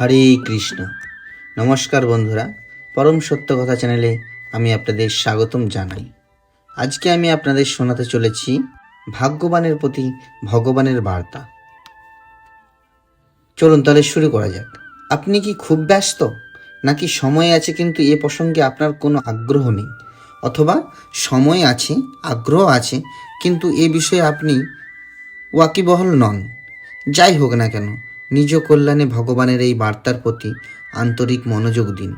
হরে কৃষ্ণ। নমস্কার বন্ধুরা, পরম সত্য কথা চ্যানেলে আমি আপনাদের স্বাগতম জানাই। আজকে আমি আপনাদের শোনাতে চলেছি ভাগ্যবানের প্রতি ভগবানের বার্তা। চলুন তাহলে শুরু করা যাক। আপনি কি খুব ব্যস্ত? নাকি সময় আছে কিন্তু এ প্রসঙ্গে আপনার কোনো আগ্রহ নেই? অথবা সময় আছে, আগ্রহ আছে, কিন্তু এ বিষয়ে আপনি ওয়াকিবহল নন। যাই হোক না কেন নিজ কল্যাণে ভগবানের এই বার্তার প্রতি আন্তরিক মনোযোগ দিন।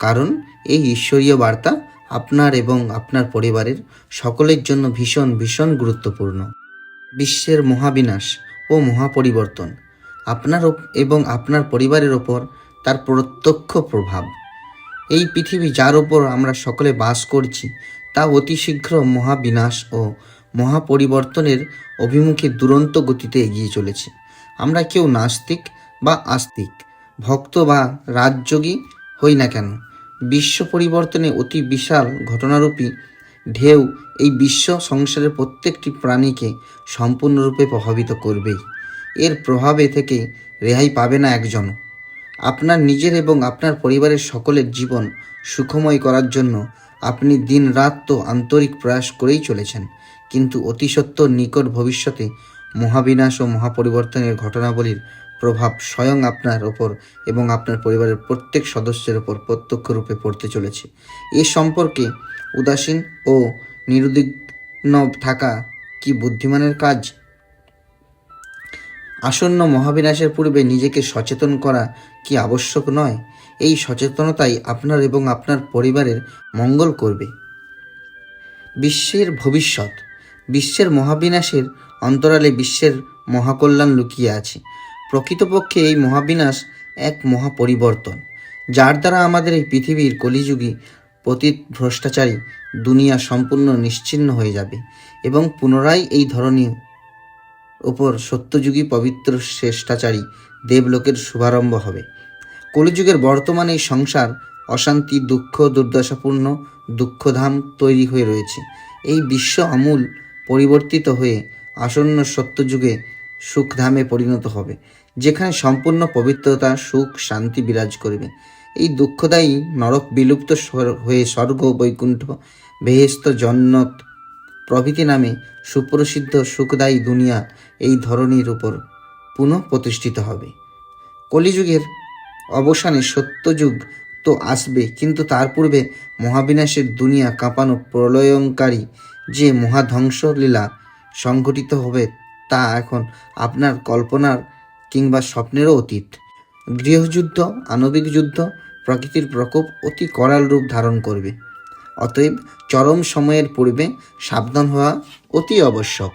কারণ এই ঈশ্বরীয় বার্তা আপনার এবং আপনার পরিবারের সকলের জন্য ভীষণ ভীষণ গুরুত্বপূর্ণ। বিশ্বের মহাবিনাশ ও মহাপরিবর্তন আপনার এবং আপনার পরিবারের ওপর তার প্রত্যক্ষ প্রভাব। এই পৃথিবী যার ওপর আমরা সকলে বাস করছি, তা অতি শীঘ্র মহাবিনাশ ও মহাপরিবর্তনের অভিমুখে দুরন্ত গতিতে এগিয়ে চলেছে। আমরা কেউ নাস্তিক বা আস্তিক, ভক্ত বা রাজযোগী হই না কেন? বিশ্ব পরিবর্তনে অতি বিশাল ঘটনারূপী ঢেউ এই বিশ্ব সংসারের প্রত্যেকটি প্রাণীকে সম্পূর্ণরূপে প্রভাবিত করবেই। এর প্রভাবে থেকে রেহাই পাবে না একজনও আপনার নিজের এবং আপনার পরিবারের সকলের জীবন সুখময় করার জন্য আপনি দিন রাত তো আন্তরিক প্রয়াস করেই চলেছেন, কিন্তু অতি সত্বর নিকট ভবিষ্যতে মহাবিনাশ ও মহাপরিবর্তনের ঘটনাবলীর প্রভাব স্বয়ং আপনার ওপর এবং আপনার পরিবারের প্রত্যেক সদস্যের ওপর প্রত্যক্ষ রূপে পড়তে চলেছে। এ সম্পর্কে উদাসীন ও নিরুদ্বিগ্ন থাকা কি বুদ্ধিমানের কাজ? আসন্ন মহাবিনাশের পূর্বে নিজেকে সচেতন করা কি আবশ্যক নয়? এই সচেতনতাই আপনার এবং আপনার পরিবারের মঙ্গল করবে। বিশ্বের ভবিষ্যৎ। বিশ্বের মহাবিনাশের অন্তরালে বিশ্বের মহাকল্যাণ লুকিয়ে আছে। প্রকৃতপক্ষে এই মহাবিনাশ এক মহাপরিবর্তন, যার দ্বারা আমাদের এই পৃথিবীর কলিযুগী পতীত ভ্রষ্টাচারী দুনিয়া সম্পূর্ণ নিশ্চিহ্ন হয়ে যাবে এবং পুনরায় এই ধরনের ওপর সত্যযুগী পবিত্র শ্রেষ্ঠাচারী দেবলোকের শুভারম্ভ হবে। কলিযুগের বর্তমানে এই সংসার অশান্তি, দুঃখ, দুর্দশাপূর্ণ দুঃখধাম তৈরি হয়ে রয়েছে। এই বিশ্ব আমূল পরিবর্তিত হয়ে আসন্ন সত্যযুগে সুখধামে পরিণত হবে, যেখানে সম্পূর্ণ পবিত্রতা, সুখ, শান্তি বিরাজ করবে। এই দুঃখদায়ী নরক বিলুপ্ত হয়ে স্বর্গ, বৈকুণ্ঠ, বেহেস্ত, জন্নত প্রভৃতি নামে সুপ্রসিদ্ধ সুখদায়ী দুনিয়া এই ধরনীর উপর পুনঃ প্রতিষ্ঠিত হবে। কলিযুগের অবসানে সত্যযুগ তো আসবে, কিন্তু তার পূর্বে মহাবিনাশের দুনিয়া কাঁপানো প্রলয়ঙ্কারী যে মহাধ্বংস লীলা সংঘটিত হবে তা এখন আপনার কল্পনার কিংবা স্বপ্নেরও অতীত। গৃহযুদ্ধ, আণবিক যুদ্ধ প্রকৃতির প্রকোপ অতি করাল রূপ ধারণ করবে। অতএব চরম সময়ের পূর্বে সাবধান হওয়া অতি আবশ্যক।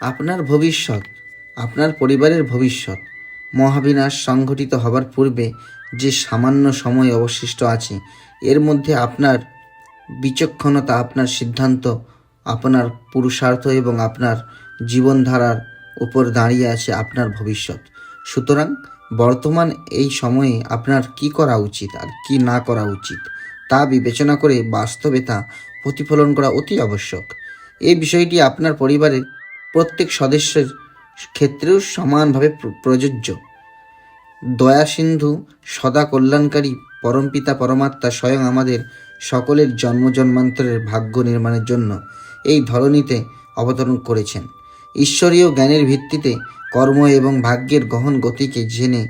আপনার ভবিষ্যৎ, আপনার পরিবারের ভবিষ্যৎ, মহাবিনাশ সংঘটিত হবার পূর্বে যে সামান্য সময় অবশিষ্ট আছে, এর মধ্যে আপনার বিচক্ষণতা, আপনার সিদ্ধান্ত আপনার পুরুষার্থ এবং আপনার জীবনধারার উপর দাঁড়িয়ে আছে আপনার ভবিষ্যৎ। সুতরাং বর্তমান এই সময়ে আপনার কি করা উচিত আর কি না করা উচিত তা বিবেচনা করে বাস্তবে তা প্রতিফলন করা অতি আবশ্যক। এই বিষয়টি আপনার পরিবারের প্রত্যেক সদস্যের ক্ষেত্রেও সমানভাবে প্রযোজ্য। দয়া সিন্ধু সদা কল্যাণকারী পরমপিতা পরমাত্মা স্বয়ং আমাদের সকলের জন্ম জন্মান্তরের ভাগ্য নির্মাণের জন্য এই ধরনীতে অবতরণ করেছেন। ঈশ্বরীয় জ্ঞানের ভিত্তিতে কর্ম এবং ভাগ্যের গহন গতিকে জেনে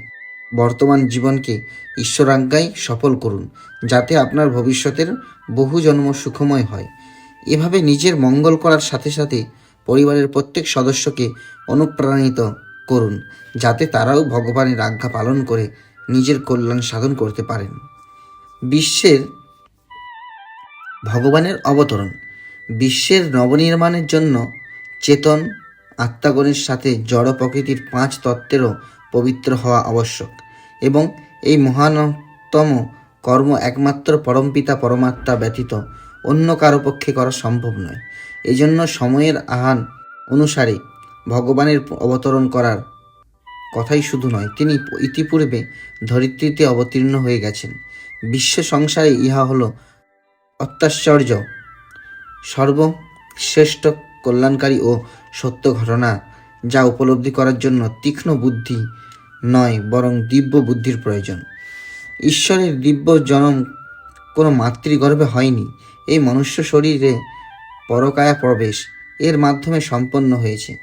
বর্তমান জীবনকে ঈশ্বরাজ্ঞায় সফল করুন, যাতে আপনার ভবিষ্যতের বহু জন্ম সুখময় হয়। এভাবে নিজের মঙ্গল করার সাথে সাথে পরিবারের প্রত্যেক সদস্যকে অনুপ্রাণিত করুন, যাতে তারাও ভগবানের আজ্ঞা পালন করে নিজের কল্যাণ সাধন করতে পারেন। বিশ্বের ভগবানের অবতরণ বিশ্বের নবনির্মাণের জন্য চেতন আত্মাগণের সাথে জড় প্রকৃতির পাঁচ তত্ত্বেরও পবিত্র হওয়া আবশ্যক এবং এই মহানতম কর্ম একমাত্র পরমপিতা পরমাত্মা ব্যতীত অন্য কারও পক্ষে করা সম্ভব নয়। এজন্য সময়ের আহ্বান অনুসারে ভগবানের অবতরণ করার কথাই শুধু নয়, তিনি ইতিপূর্বে ধরিত্রীতে অবতীর্ণ হয়ে গেছেন। বিশ্ব সংসারে ইহা হলো অত্যাশ্চর্য। সর্বশ্রেষ্ঠ কল্যাণকারী ও সত্য ঘটনা যা উপলব্ধি করার জন্য তীক্ষ্ণ বুদ্ধি নয়, বরং দিব্য বুদ্ধির প্রয়োজন। ঈশ্বরের দিব্য জনম কোনো মাতৃগর্ভে হয়নি। এই মনুষ্য শরীরে পরকায়া প্রবেশ এর মাধ্যমে সম্পন্ন হয়েছে।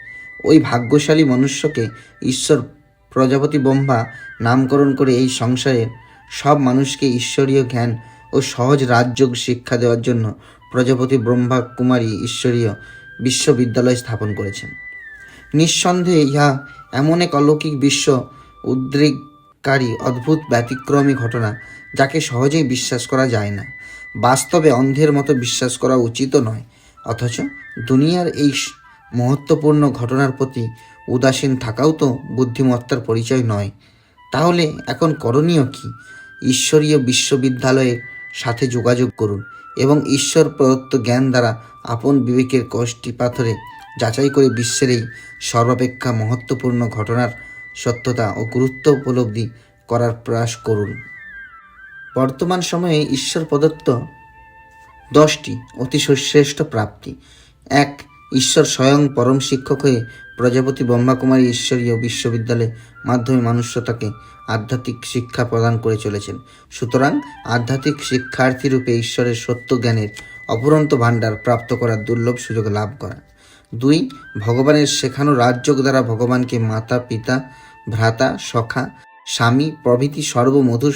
ওই ভাগ্যশালী মনুষ্যকে ঈশ্বর প্রজাপতি ব্রহ্মা নামকরণ করে এই সংসারের সব মানুষকে ঈশ্বরীয় জ্ঞান ও সহজ রাজযোগ শিক্ষা দেওয়ার জন্য প্রজাপতি ব্রহ্মা কুমারী ঈশ্বরীয় বিশ্ববিদ্যালয় স্থাপন করেছেন। নিঃসন্দেহে ইহা এমন এক অলৌকিক বিশ্ব উদ্রেককারী অদ্ভুত ব্যতিক্রমী ঘটনা যাকে সহজেই বিশ্বাস করা যায় না। বাস্তবে অন্ধের মতো বিশ্বাস করা উচিত নয়, অথচ দুনিয়ার এই মহত্বপূর্ণ ঘটনার প্রতি উদাসীন থাকাও তো বুদ্ধিমত্তার পরিচয় নয়। তাহলে এখন করণীয় কি? ঈশ্বরীয় বিশ্ববিদ্যালয়ের সাথে যোগাযোগ করুন। এবং ঈশ্বর প্রদত্ত জ্ঞান দ্বারা আপন বিবেকের কষ্টি পাথরে যাচাই করে বিশ্বের এই সর্বাপেক্ষা মহত্বপূর্ণ ঘটনার সত্যতা ও গুরুত্ব উপলব্ধি করার প্রয়াস করুন। বর্তমান সময়ে ঈশ্বর প্রদত্ত দশটি অতি শ্রেষ্ঠ প্রাপ্তি। এক, ঈশ্বর স্বয়ং পরম শিক্ষক হয়ে প্রজাপতি ব্রহ্মাকুমারী ঈশ্বরীয় বিশ্ববিদ্যালয়ের মাধ্যমে মানুষ্যতাকে আধ্যাত্মিক শিক্ষা প্রদান করে চলেছেন। সুতরাং আধ্যাত্মিক শিক্ষার্থী রূপে ঈশ্বরের সত্য জ্ঞানের অপরন্ত ভাণ্ডার প্রাপ্ত করার দুর্লভ সুযোগ লাভ করা। দুই, ভগবানের শেখানো রাজযোগ দ্বারা ভগবানকে মাতা, পিতা, ভ্রাতা, সখা, স্বামী, প্রভৃতি সর্বমধুর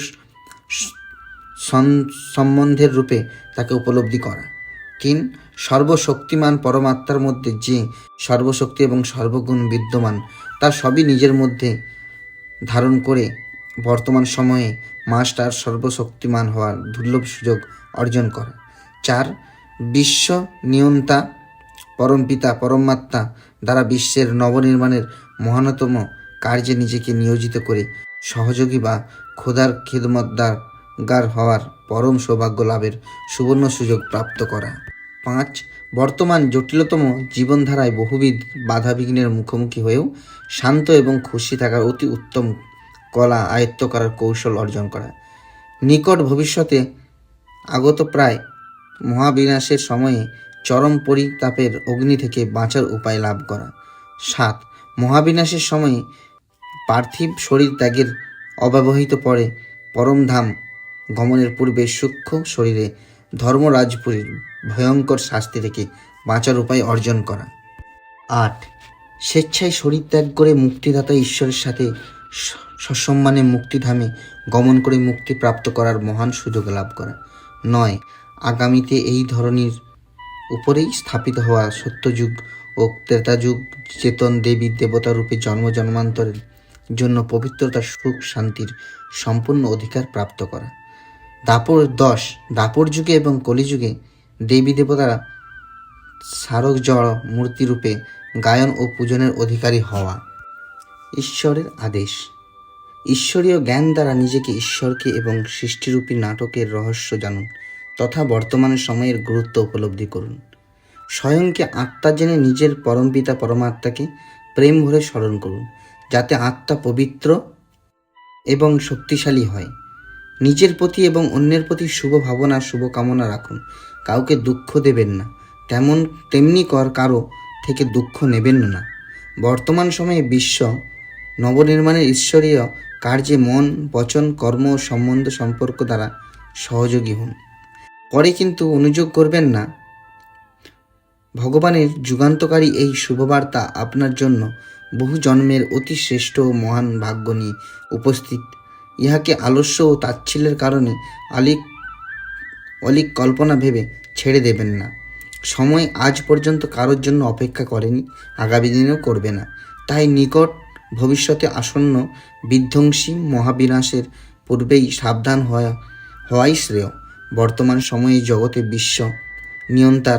সম্বন্ধের রূপে তাকে উপলব্ধি করা। তিন সর্বশক্তিমান পরমাত্মার মধ্যে যে সর্বশক্তি এবং সর্বগুণ বিদ্যমান, তা সবই নিজের মধ্যে ধারণ করে বর্তমান সময়ে মাস্টার সর্বশক্তিমান হওয়ার দুর্লভ সুযোগ অর্জন করা। চার, বিশ্ব নিয়ন্তা পরমপিতা পরমাত্মা দ্বারা বিশ্বের নবনির্মাণের মহানতম কার্যে নিজেকে নিয়োজিত করে সহযোগী বা খোদার খিদমতদার গার হওয়ার পরম সৌভাগ্য লাভের সুবর্ণ সুযোগ প্রাপ্ত করা। পাঁচ, বর্তমান জটিলতম জীবনধারায় বহুবিধ বাধাবিঘ্নের মুখোমুখি হয়েও শান্ত এবং খুশি থাকার অতি উত্তম কলা আয়ত্ত করার কৌশল অর্জন করা। নিকট ভবিষ্যতে আগত প্রায় মহাবিনাশের সময়ে চরম পরিতাপের অগ্নি থেকে বাঁচার উপায় লাভ করা। সাত, মহাবিনাশের সময়ে পার্থিব শরীর ত্যাগের অব্যবহিত পরে পরমধাম গমনের পূর্বে সূক্ষ্ম শরীরে ধর্মরাজপুরীর ভয়ঙ্কর শাস্তি থেকে বাঁচার উপায় অর্জন করা। আট, স্বেচ্ছায় শরীর ত্যাগ করে মুক্তিদাতা ঈশ্বরের সাথে সসম্মানে মুক্তিধামে গমন করে মুক্তি প্রাপ্ত করার মহান সুযোগ লাভ করা। নয়, আগামীতে এই ধরনের উপরেই স্থাপিত হওয়া সত্যযুগ ও ত্রেতাযুগ, চেতন দেবী দেবতা রূপে জন্ম জন্মান্তরের জন্য পবিত্রতা সুখ শান্তির সম্পূর্ণ অধিকার প্রাপ্ত করা। দাপর দশ, দাপর যুগে এবং কলিযুগে দেবী দেবতারা স্মারক জড় মূর্তিরূপে গায়ন ও পূজনের অধিকারী হওয়া। ঈশ্বরের আদেশ। ঈশ্বরীয় জ্ঞান দ্বারা নিজেকে ঈশ্বরকে এবং সৃষ্টিরূপী নাটকের রহস্য জানুন তথা বর্তমান সময়ের গুরুত্ব উপলব্ধি করুন। স্বয়ংকে আত্মা জেনে নিজের পরমপিতা পরমাত্মাকে প্রেম ভরে স্মরণ করুন, যাতে আত্মা পবিত্র এবং শক্তিশালী হয়। নিজের প্রতি এবং অন্যের প্রতি শুভ ভাবনা, শুভ কামনা রাখুন। কাউকে দুঃখ দেবেন না। তেমন তেমনি কর কারও থেকে দুঃখ নেবেন না। বর্তমান সময়ে বিশ্ব নবনির্মাণের ঈশ্বরীয় কার্যে মন, বচন, কর্ম সম্বন্ধ সম্পর্ক দ্বারা সহযোগী হন। পরে কিন্তু অনুযোগ করবেন না। ভগবানের যুগান্তকারী এই শুভবার্তা আপনার জন্য বহু জন্মের অতি শ্রেষ্ঠ ও মহান ভাগ্য নিয়ে উপস্থিত। ইহাকে আলস্য ও তাচ্ছিল্যের কারণে আলিক অলিক কল্পনা ভেবে ছেড়ে দেবেন না। সময় আজ পর্যন্ত কারোর জন্য অপেক্ষা করেনি, আগামী দিনেও করবে না। তাই নিকট ভবিষ্যতে আসন্ন বিধ্বংসী মহাবিনাশের পূর্বেই সাবধান হওয়া, হওয়াই শ্রেয়। বর্তমান সময়ে জগতে বিশ্ব, নিয়ন্তার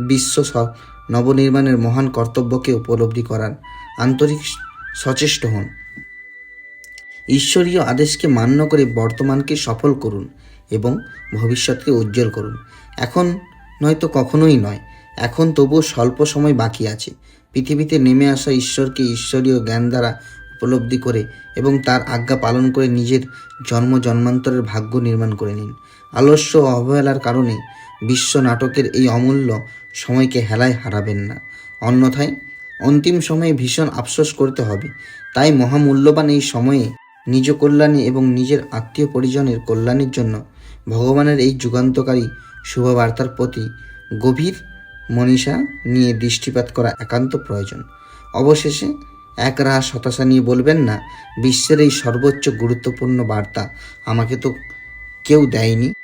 বিশ্ব নবনির্মাণের মহান কর্তব্যকে উপলব্ধি করার আন্তরিক সচেষ্ট হন। ঈশ্বরীয় আদেশকে মান্য করে বর্তমানকে সফল করুন। এবং ভবিষ্যৎকে উজ্জ্বল করুন। এখন নয়তো কখনোই নয়, এখন তবুও স্বল্প সময় বাকি আছে। পৃথিবীতে নেমে আসা ঈশ্বরকে ঈশ্বরীয় জ্ঞান দ্বারা উপলব্ধি করে এবং তার আজ্ঞা পালন করে নিজের জন্ম জন্মান্তরের ভাগ্য নির্মাণ করে নিন। আলস্য অবহেলার কারণে বিশ্ব নাটকের এই অমূল্য সময়কে হেলায় হারাবেন না। অন্যথায় অন্তিম সময়ে ভীষণ আফসোস করতে হবে। তাই মহামূল্যবান এই সময়ে নিজ কল্যাণে এবং নিজের আত্মীয় পরিজনের কল্যাণের জন্য ভগবানের এই যুগান্তকারী শুভবার্তার প্রতি গভীর মনীষা নিয়ে দৃষ্টিপাত করা একান্ত প্রয়োজন। অবশেষে এক রাস হতাশা নিয়ে বলবেন না, বিশ্বের এই সর্বোচ্চ গুরুত্বপূর্ণ বার্তা আমাকে তো কেউ দেয়নি।